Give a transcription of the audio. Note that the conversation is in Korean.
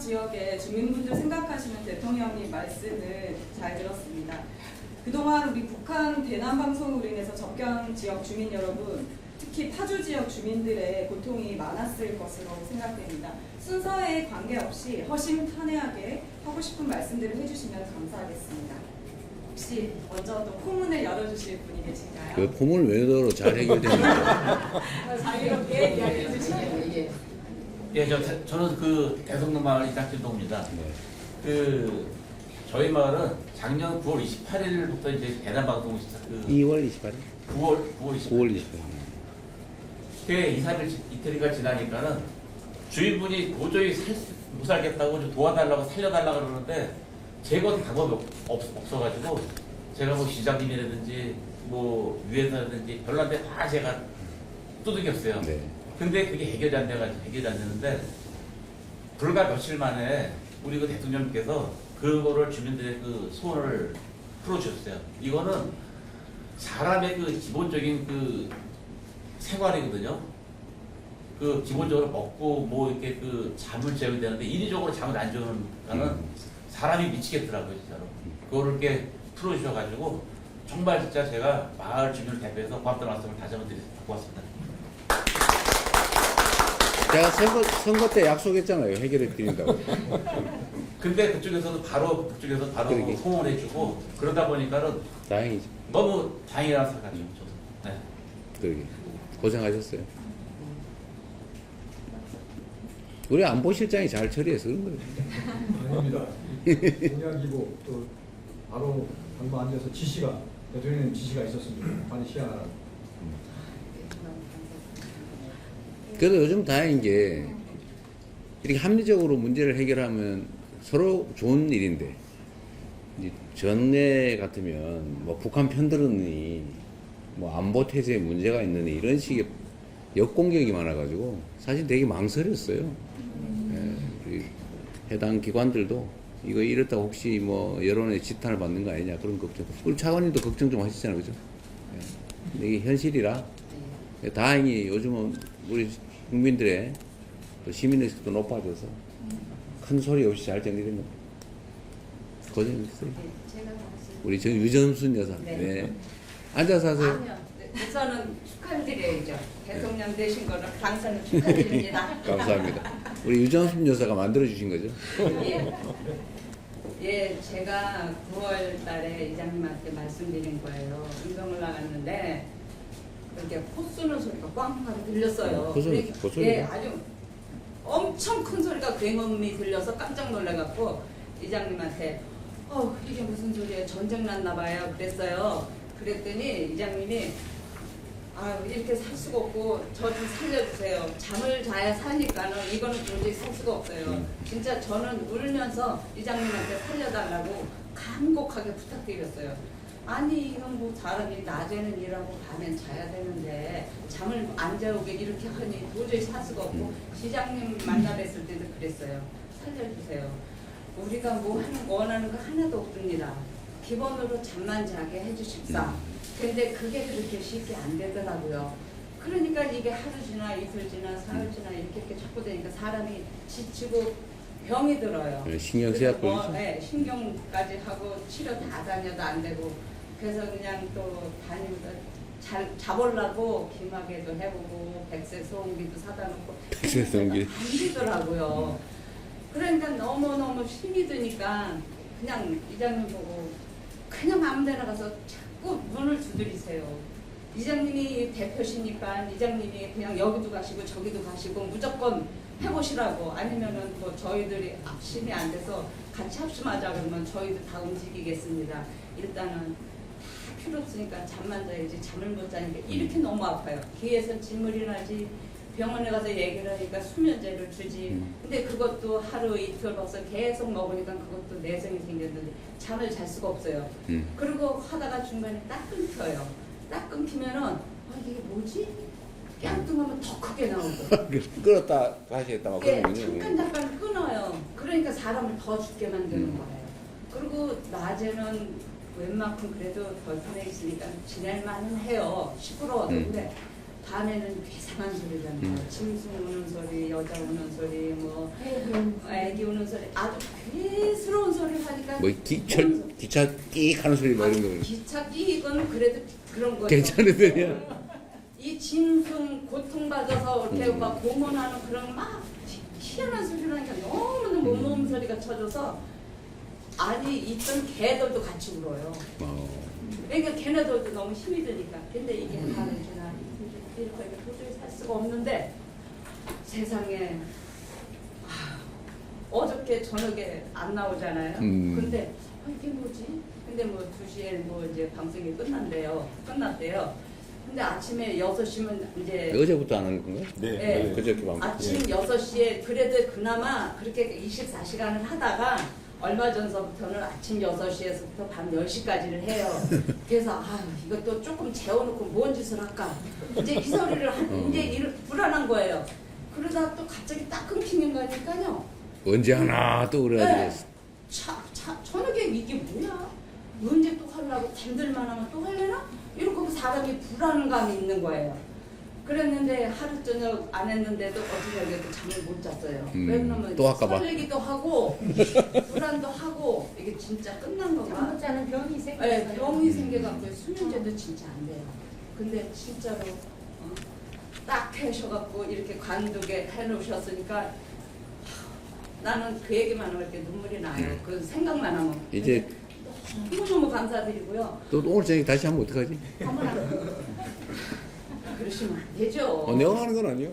지역의 주민분들 생각하시는 대통령님 말씀을 잘 들었습니다. 그동안 우리 북한 대남 방송으로 인해서 접경 지역 주민 여러분, 특히 파주 지역 주민들의 고통이 많았을 것으로 생각됩니다. 순서에 관계없이 허심탄회하게 하고 싶은 말씀들을 해주시면 감사하겠습니다. 혹시 먼저 또 포문을 열어주실 분이 계신가요? 그 포문을 왜 열어 잘 거야. 자유롭게 이야기해 주시면 예. 예, 저, 저는 그 대성동 마을 이장진동입니다. 네. 그 저희 마을은 작년 9월 28일부터 이제 대남 방송 시작. 그 2월 28일, 9월 9월 28일. 9월 28일. 그 2, 3일 이틀이가 지나니까는 주인분이 도저히 살, 수- 못 살겠다고 좀 도와달라고 살려달라고 그러는데 어디 방법이 없, 없, 없 어가지고 제가 뭐 시장님이라든지 뭐 유엔사라든지 별난데 다 제가 두들겼어요. 네. 근데 그게 해결이 안 돼가지고 해결이 안 되는데 불과 며칠 만에 우리 그 대통령께서 그거를 주민들의 그 소원을 풀어주셨어요. 이거는 사람의 그 기본적인 그 생활이거든요. 그 기본적으로 먹고 뭐 이렇게 그 잠을 재워야 되는데 인위적으로 잠을 안 재우니까는 사람이 미치겠더라고요, 진짜로. 그거를 이렇게 풀어주셔가지고 정말 진짜 제가 마을 주민을 대표해서 고맙다는 말씀을 다시 한번 드리겠습니다. 고맙습니다. 제가 선거, 선거 때 약속했잖아요. 해결해 드린다고. 근데 그쪽에서도 바로 그쪽에서 바로 그러게. 호응해주고 그러다 보니까는 다행이죠. 너무 다행이라는 생각이 좀 저도. 네. 그러게. 고생하셨어요. 우리 안보실장이 잘 처리해서 그런 거예요. 아닙니다. 공약이고 또 바로 한번 앉아서 지시가 대통령님 지시가 있었습니다. 빨리 시행하라. 그래도 요즘 다행인 게 이렇게 합리적으로 문제를 해결하면 서로 좋은 일인데 이제 전에 같으면 뭐 북한 편들었니 뭐 안보 태세에 문제가 있느니 이런 식의 역공격이 많아가지고 사실 되게 망설였어요. 예, 우리 해당 기관들도 이거 이렇다고 혹시 뭐 여론의 지탄을 받는 거 아니냐 그런 걱정. 우리 차관님도 걱정 좀 하시잖아요, 그죠? 예. 근데 이게 현실이라 다행히 요즘은 우리 국민들의 또 시민의식도 높아져서 큰 소리 없이 잘 정리된 거 고생했어요. 제가 우리 저 유점순 여사. 네. 네. 앉아서 하세요. 아니요. 네, 우선은 축하드려야죠. 대통령 되신 거를 당선을 축하드립니다. 감사합니다. 우리 유점순 여사가 만들어 주신 거죠? 예. 예, 제가 9월 달에 이장님한테 말씀드린 거예요. 운동을 나갔는데 이렇게 코 쏘는 소리가 꽝꽝 들렸어요. 어, 코 소리, 코 소리. 예, 아주 엄청 큰 소리가 굉음이 들려서 깜짝 놀라갖고 이장님한테 어 이게 무슨 소리예요? 전쟁 났나 봐요. 그랬어요. 그랬더니 이장님이 아 이렇게 살 수가 없고 저 좀 살려주세요. 잠을 자야 사니까는 이거는 도저히 살 수가 없어요. 음. 진짜 저는 울면서 이장님한테 살려달라고 간곡하게 부탁드렸어요. 아니 이건 뭐 사람이 낮에는 일하고 밤엔 자야 되는데 잠을 안 자우게 이렇게 하니 도저히 살 수가 없고 시장님 만나 뵀을 때도 그랬어요. 살려주세요. 우리가 뭐 하는 거 원하는 거 하나도 없습니다. 기본으로 잠만 자게 해주십사. 근데 그게 그렇게 쉽게 안 되더라고요. 그러니까 이게 하루 지나 이틀 지나 사흘 지나 이렇게 이렇게 자꾸 되니까 사람이 지치고 병이 들어요. 네, 신경쇠약 그래서 뭐. 네, 신경까지 하고 치료 다 다녀도 안 되고 그래서 그냥 또 다니면서 잘 잡으려고 기마개도 해보고 백색 소음기도 사다 놓고 백색 소음기. 안 되더라고요. 그러니까 너무너무 힘이 드니까 그냥 이장님 보고 그냥 아무 데나 가서 자꾸 문을 두드리세요. 이장님이 대표시니까 이장님이 그냥 여기도 가시고 저기도 가시고 무조건 해보시라고 아니면은 뭐 저희들이 힘이 안 돼서 같이 합심하자 그러면 저희도 다 움직이겠습니다. 일단은 다 필요 없으니까 잠만 자야지 잠을 못 자니까 이렇게 너무 아파요. 귀에서 진물이 나지 병원에 가서 얘기를 하니까 수면제를 주지. 음. 근데 그것도 하루 이틀 벌써 계속 먹으니까 그것도 내성이 생겼는데 잠을 잘 수가 없어요. 음. 그리고 하다가 중간에 딱 끊겨요. 딱 끊기면은 아 이게 뭐지? 깡뚱하면 더 크게 나오고. 끌었다 다시 했다 막 예, 그러는군요. 잠깐 잠깐 끊어요. 그러니까 사람을 더 죽게 만드는 음. 거예요. 그리고 낮에는 웬만큼 그래도 벌판에 있으니까 지낼만은 해요. 시끄러워도 음. 근데 밤에는 이상한 소리잖아요. 음. 짐승 우는 소리, 여자 우는 소리, 뭐 애기 우는 소리, 아주 괴스러운 소리 하니까 뭐 기철 기차 끼익 하는 소리 막 이런 거 기차 끼익은 그래도 그런 거예요. 괜찮으더냐? 이 짐승 고통받아서 이렇게 음. 막 고문하는 그런 막 희- 희한한 소리를 하니까 너무너무 음. 몸몸 소리가 쳐져서 아니 있던 개들도 같이 울어요. 어. 그러니까 걔네들도 너무 힘이 드니까. 근데 이게 다른 주나 이렇게 도저히 살 수가 없는데 세상에 아, 어저께 저녁에 안 나오잖아요. 음. 근데 아, 이게 뭐지? 근데 뭐 2시에 뭐 이제 방송이 끝난대요. 끝났대요. 근데 아침에 6시면 이제 어제부터 안 하는 건가? 네. 그저께 밤. 아침 6시에 그래도 그나마 그렇게 24시간을 하다가 얼마 전서부터는 아침 6시에서부터 밤 10시까지를 해요. 그래서 아 이것도 조금 재워놓고 뭔 짓을 할까. 이제 이 소리를 한, 어. 이제 이를 불안한 거예요. 그러다 또 갑자기 딱 끊기는 거니까요. 언제 하나 또 그래야 네. 차, 차, 저녁에 이게 뭐야? 언제 또 하려고 잠들만 하면 또 할래나? 이러고 그 사람이 불안감이 있는 거예요. 그랬는데 하루 저녁 안 했는데도 어저께도 잠을 못 잤어요. 음, 왜 그러면 또 할까 봐. 설레기도 하고 불안도 하고 이게 진짜 끝난 건가? 잠자는 병이 네, 생겼어요. 병이 생겨갖고 수면제도 진짜 안 돼요. 근데 진짜로 어, 딱 해셔갖고 이렇게 관두게 해놓으셨으니까 하, 나는 그 얘기만 할때 눈물이 나요. 그 생각만 하면. 음. 이제 너무너무 감사드리고요. 또 오늘 저녁 다시 하면 어떡하지? 어머나. 그러시면 안 되죠. 어, 내가 하는 건 아니에요.